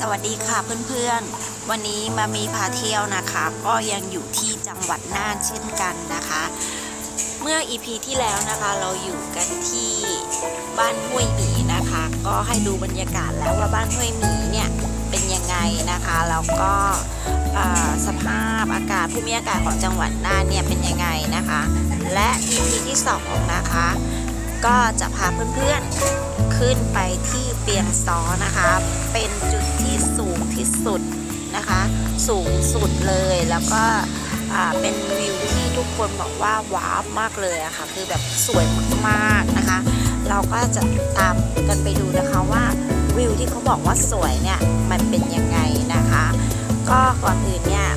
สวัสดีค่ะเพื่อนๆ วันนี้มามีพาเที่ยวนะคะ ก็ยังอยู่ที่จังหวัดน่านเช่นกันนะคะ เมื่อ EP ที่แล้วนะคะเราอยู่กันที่บ้านห้วยหมีนะคะ ก็ให้ดูบรรยากาศแล้วว่าบ้านห้วยหมีเนี่ยเป็นยังไงนะคะแล้วก็สภาพอากาศภูมิอากาศของจังหวัดน่านเนี่ยเป็นยังไงนะคะ และ EP ที่สองนะคะ ก็จะพาเพื่อนๆ ขึ้นไปที่เปียงซ้อนะคะ เป็นจุดที่สูงที่สุดนะคะ สูงสุดเลยแล้วก็เป็นวิวที่ทุกคนบอกว่าว้าวมากเลยอะค่ะ คือแบบสวยมากๆนะคะ เราก็จะตามกันไปดูนะคะว่าวิวที่เขาบอกว่าสวยเนี่ยมันเป็นยังไงนะคะ ก็ก่อนอื่นเนี่ย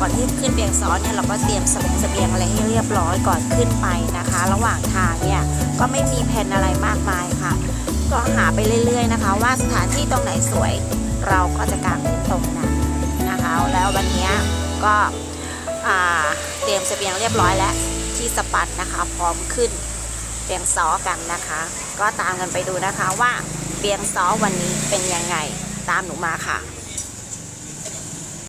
ก่อนที่ขึ้นเบียงซ้อนเนี่ยเราก็เตรียมสบงเสบียงอะไรให้เรียบร้อยก่อนขึ้นไปนะคะ ระหว่างทางเนี่ยก็ไม่มีแผนอะไรมากมายค่ะ ก็หาไปเรื่อย ๆ นะคะ ว่าสถานที่ตรงไหนสวย เราก็จะกางเต็นท์ตรงนั้นนะคะ แล้ววันนี้ก็เตรียมเสบียงเรียบร้อยแล้วที่สปันนะคะ พร้อมขึ้นเบียงซ้อกันนะคะ ก็ตามกันไปดูนะคะว่าเบียงซ้อวันนี้เป็นยังไงตามหนูมาค่ะ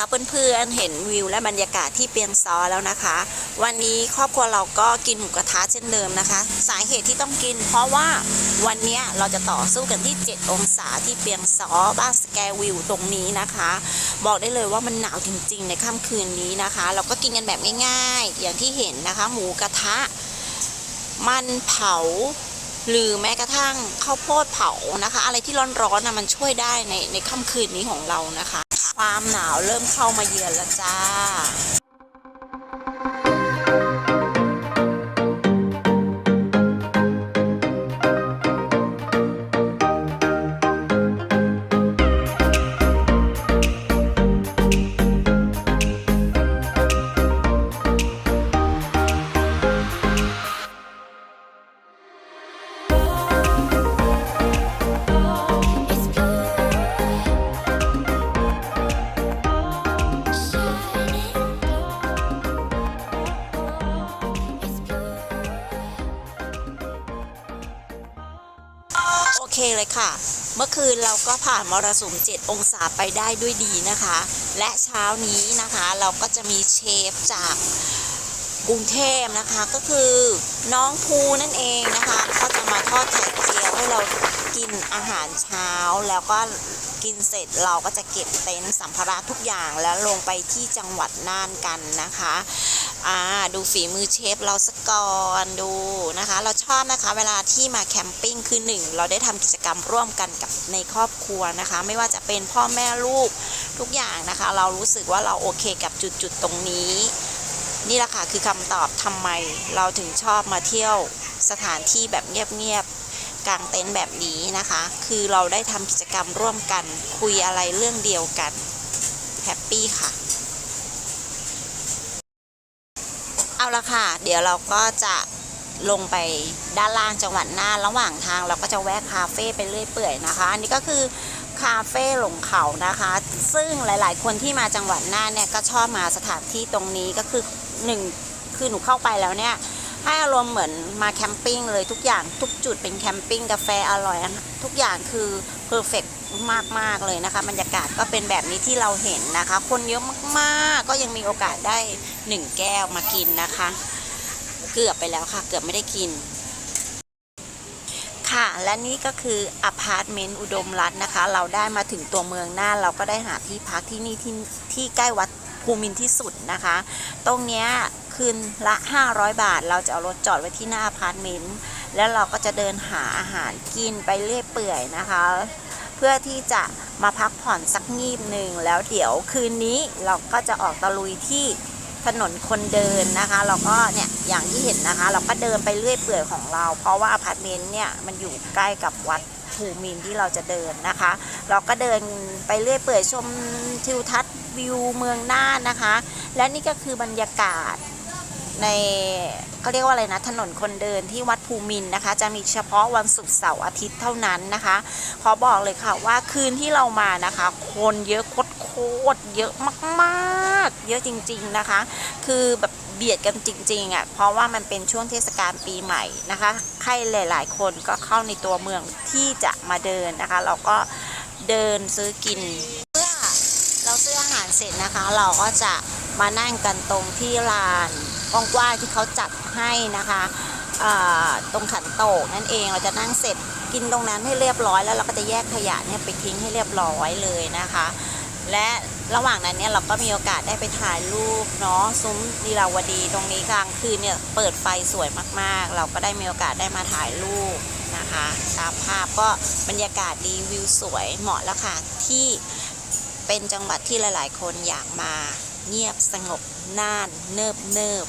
คะเพื่อนๆเห็นวิวและบรรยากาศที่เปียงซอแล้วนะคะ วันนี้ครอบครัวเราก็กินหมูกระทะเช่นเดิมนะคะ สาเหตุที่ต้องกิน เพราะว่าวันนี้เราจะต่อสู้กันที่ 7 องศาที่เปียงซอบ้านสแกวิวตรงนี้นะคะ บอกได้เลยว่ามันหนาวจริงๆ ในค่ำคืนนี้นะคะ เราก็กินกันแบบง่ายๆ อย่างที่เห็นนะคะ หมูกระทะ มันเผาหรือแม้กระทั่งข้าวโพดเผานะคะ อะไรที่ร้อนๆนะมันช่วยได้ในในค่ำคืนนี้ของเรานะคะ ความหนาวเริ่มเข้ามาเยือนแล้วจ้า เลยค่ะ เมื่อคืนเราก็ผ่านมรสุม 7 องศาไปได้ด้วยดีนะคะ และเช้านี้นะคะเราก็จะมีเชฟจากกรุงเทพนะคะก็คือน้องภูนั่นเองนะคะก็จะมาทอดไข่เจียวให้เรากินอาหารเช้าแล้วก็กินเสร็จเราก็จะเก็บเต็นท์สัมภาระทุกอย่างแล้วลงไปที่จังหวัดน่านกันนะคะ อ่าดูฝีมือเชฟเราสักก่อนดูนะคะ เราชอบนะคะเวลาที่มาแคมปิ้งคือหนึ่งเราได้ทำกิจกรรมร่วมกันกับในครอบครัวนะคะ ไม่ว่าจะเป็นพ่อแม่ลูกทุกอย่างนะคะ เรารู้สึกว่าเราโอเคกับจุดๆตรงนี้ นี่แหละค่ะคือคำตอบทำไมเราถึงชอบมาเที่ยวสถานที่แบบเงียบๆกางเต็นท์แบบนี้นะคะ คือเราได้ทำกิจกรรมร่วมกันคุยอะไรเรื่องเดียวกันแฮปปี้ค่ะ เอา ละค่ะ เดี๋ยวเราก็จะลงไปด้านล่างจังหวัดน่านระหว่างทางเราก็จะแวะคาเฟ่ไปเรื่อยเปื่อยนะคะ อันนี้ก็คือคาเฟ่หลงเขานะคะ ซึ่งหลาย ๆ คนที่มาจังหวัดน่านเนี่ยก็ชอบมาสถานที่ตรงนี้ก็คือหนึ่งคือหนูเข้าไปแล้วเนี่ยให้อารมณ์เหมือนมาแคมปิ้งเลยทุกอย่างทุกจุดเป็นแคมปิ้งกาแฟอร่อยทุกอย่างคือเพอร์เฟก มากๆเลยนะคะ บรรยากาศก็เป็นแบบนี้ที่เราเห็นนะคะ คนเยอะมากๆ ก็ยังมีโอกาสได้หนึ่งแก้วมากินนะคะ เกือบไปแล้วค่ะ เกือบไม่ได้กิน ค่ะ และนี่ก็คืออพาร์ตเมนต์อุดมรัตน์นะคะ เราได้มาถึงตัวเมืองน่านเราก็ได้หาที่พักที่นี่ที่ที่ใกล้วัดภูมินที่สุดนะคะ ตรงเนี้ยคืนละ 500 บาท เราจะเอารถจอดไว้ที่หน้าอพาร์ตเมนต์ แล้วเราก็จะเดินหาอาหารกินไปเรื่อยเปื่อยนะคะ พื่อที่จะมาพักผ่อนสักงีบหนึ่งแล้วเดี๋ยวคืนนี้เราก็จะออกตะลุยที่ถนนคนเดินนะคะ เราก็เนี่ยอย่างที่เห็นนะคะ เราก็เดินไปเรื่อยเปื่อยของเรา เพราะว่าอพาร์ตเมนต์เนี่ยมันอยู่ใกล้กับวัดภูมินที่เราจะเดินนะคะ เราก็เดินไปเรื่อยเปื่อยชมทิวทัศน์วิวเมืองน่านนะคะ และนี่ก็คือบรรยากาศ ในเขาเรียกว่าอะไรนะถนนคนเดินที่วัดภูมินนะคะ จะมีเฉพาะวันศุกร์เสาร์อาทิตย์เท่านั้นนะคะขอบอกเลยค่ะว่าคืนที่เรามานะคะ คนเยอะโคตรๆเยอะมาก ๆ เยอะจริง ๆนะคะ คือแบบเบียดกันจริงๆอะเพราะว่ามันเป็นช่วงเทศกาลปีใหม่นะคะใครหลาย ๆ คนก็เข้าในตัวเมืองที่จะมาเดินนะคะ เราก็เดินซื้อกินเมื่อเราซื้ออาหารเสร็จนะคะ เราก็จะมานั่งกันตรงที่ลาน กว้างๆที่เขาจัดให้นะคะตรงขันโตกนั่นเองเราจะนั่งเสร็จกินตรงนั้นให้เรียบร้อยแล้วเราก็จะแยกขยะเนี่ยไปทิ้งให้เรียบร้อยเลยนะคะ และระหว่างนั้นเนี่ยเราก็มีโอกาสได้ไปถ่ายรูปเนาะซุ้มลีลาวดีตรงนี้กลางคืนเนี่ยเปิดไฟสวยมากๆ เราก็ได้มีโอกาสได้มาถ่ายรูปนะคะตามภาพก็บรรยากาศดีวิวสวยเหมาะแล้วค่ะที่เป็นจังหวัดที่หลาย ๆ คนอยากมา เงียบสงบน่านเนิบเนิบ